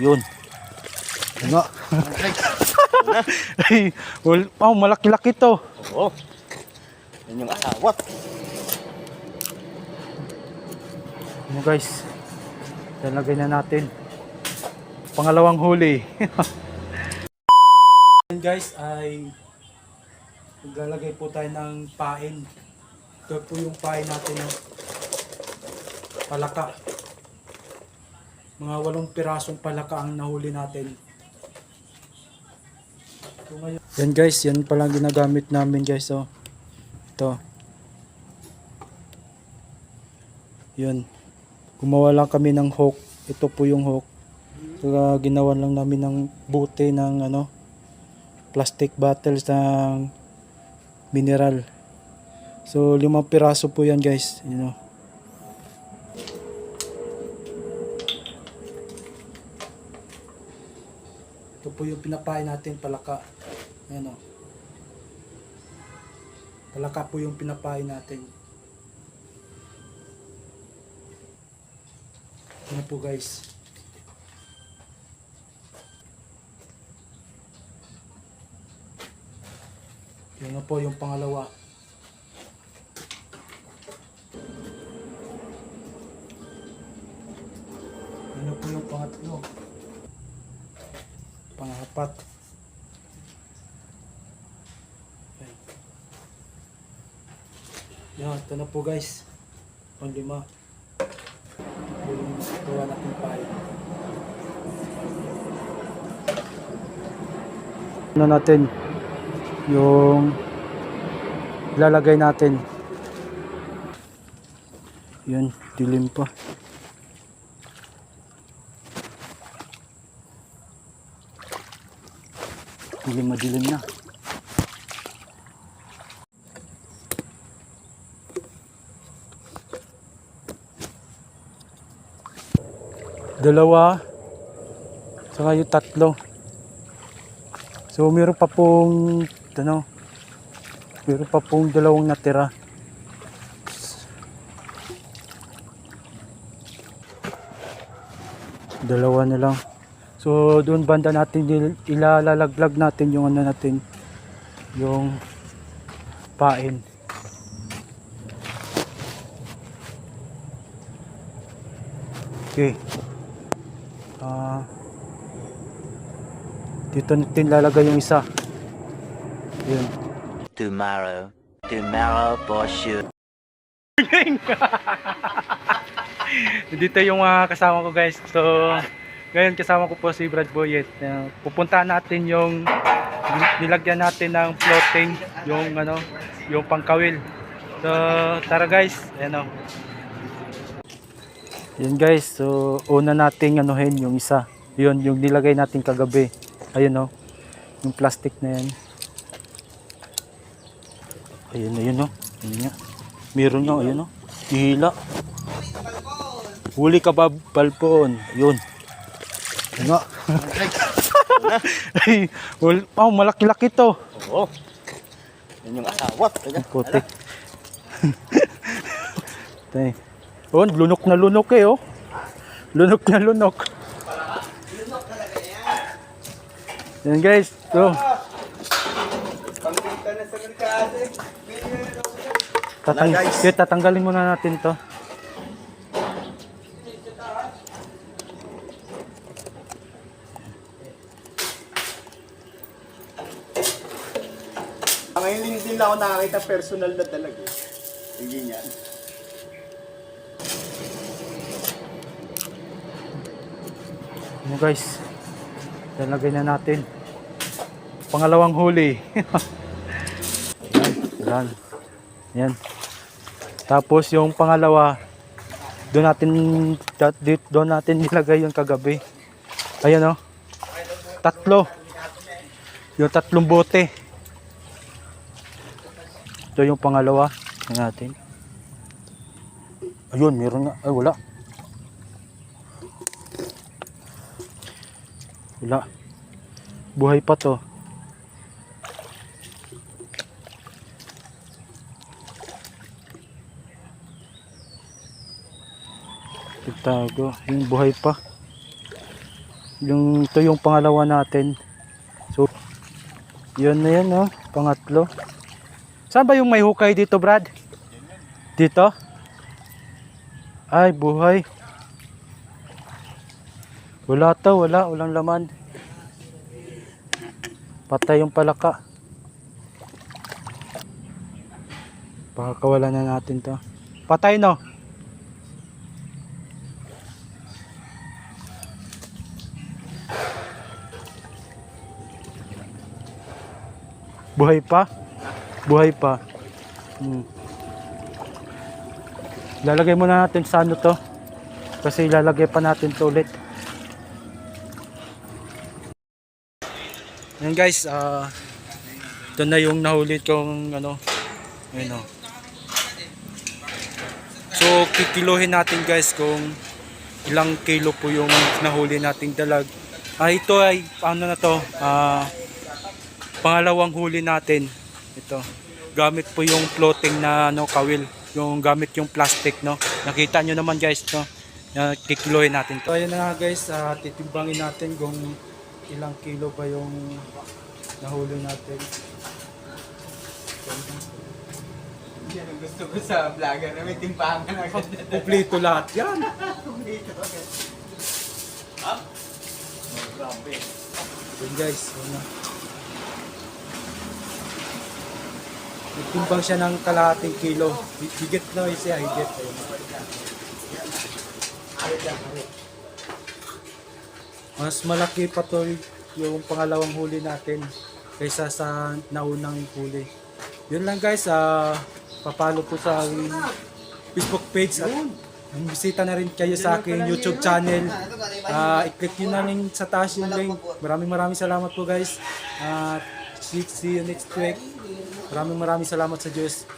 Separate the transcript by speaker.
Speaker 1: Yun. Nga. Ay, well, oh, malaki-laki to.
Speaker 2: Oo. Yan yung asawa.
Speaker 1: Ano guys, lalagay na natin. Pangalawang huli. Guys ay maglalagay po tayo ng pain. Ito po yung pain natin ng palaka. Mga walong pirasong palaka ang nahuli natin. Yan guys, yan palang ginagamit namin guys. Oh. Ito. Yun. Gumawa lang kami ng hook. Ito po yung hook. Saka ginawa lang namin ng buti ng ano plastic bottles ng mineral. So limang piraso po yan guys. You know. Po yung pinapain natin palaka. Ayan o. Palaka po yung pinapain natin. Ano po guys. Yan na po yung pangalawa. Ano po yung pangatlo? Pangapat. Okay. Yan, ito na po guys. Panglima. Ito yung gawa natin payo. Ano natin? Yung lalagay natin. Yun, dilim pa. Dilim madilim na. Dalawa. Saka yung tatlo. So meron pa pong ano, meron pa pong dalawang natira. Dalawa na lang. So doon banda natin il- ilalalaglag natin yung ano natin yung pain. Okay. Ah dito natin lalagay yung isa. Yun.
Speaker 2: Tomorrow. Tomorrow for sure.
Speaker 1: Dito yung mga kasama ko guys. So, ngayon kasama ko po si Brad Boyet. Uh, pupuntahan natin yung nilagyan natin ng floating, yung ano, yung pangkawil. So, tara guys. Ayan o. Yun guys, so una nating anuhin yung isa. Yun, yung nilagay natin kagabi. Ayun o. Yung plastic na yan. Ayun, ayun o. Ayun. Meron nga, ayun o. Hila. Huli ka ba, balpon? Yun. Ayun nga. Ay, well, oh, malaki-laki to.
Speaker 2: Oo. Yan yung asawa.
Speaker 1: Ang puti. Tay. Oh, lunok na lunok eh, oh. Lunok na lunok. Yan guys, so. Tatang
Speaker 2: Wala, guys.
Speaker 1: Tatanggalin muna natin to.
Speaker 3: Ngayon din din ako nakakita personal na talaga. Hindi yan.
Speaker 1: Ano guys, lalagay na natin. Pangalawang huli. yan, yan. Tapos yung pangalawa, doon natin doon natin nilagay yung kagabi. Ayan oh. Tatlo. Yung tatlong bote. Ito yung pangalawa natin. Ayun, meron nga. Ay, wala. Wala. Buhay pa to. Itago. Yung buhay pa. Yung, ito yung pangalawa natin. So, yun na yan, no? Pangatlo. Saan ba yung may hukay dito, Brad? Dito? Ay, buhay. Wala to, wala. Walang laman. Patay yung palaka. Baka kawalan na natin to. Patay, no? Buhay pa? Buhay pa. Hmm. Lalagay muna natin sa ano to. Kasi ilalagay pa natin to ulit. Yan guys, ah ito na yung nahuli kong ano, ayun o. So, kikilohin natin guys kung ilang kilo po yung nahuli nating dalag. Ah, ito ay, ano na to, ah, pangalawang huli natin. Ito. Gamit po yung floating na ano, kawil. Yung gamit yung plastic, no. Nakita nyo naman guys, no. Uh, natin. So, ayun na nga guys, ah, titimbangin natin kung ilang kilo ba yung nahuli natin.
Speaker 4: Yan ang gusto ko sa vlogger na may timpangan agad.
Speaker 1: Kompleto lahat yan. Yun guys, yun na. Nagtimbang siya ng kalahating kilo. Higit na siya, higit. Mas malaki pa to yung pangalawang huli natin kaysa sa naunang huli. Yun lang guys, ah papalo po sa Facebook page at bisita na rin kayo sa aking YouTube channel. Ah, i-click nyo na rin sa taas yung link. Maraming maraming salamat po guys. See, see you next week. Maraming maraming salamat sa Diyos.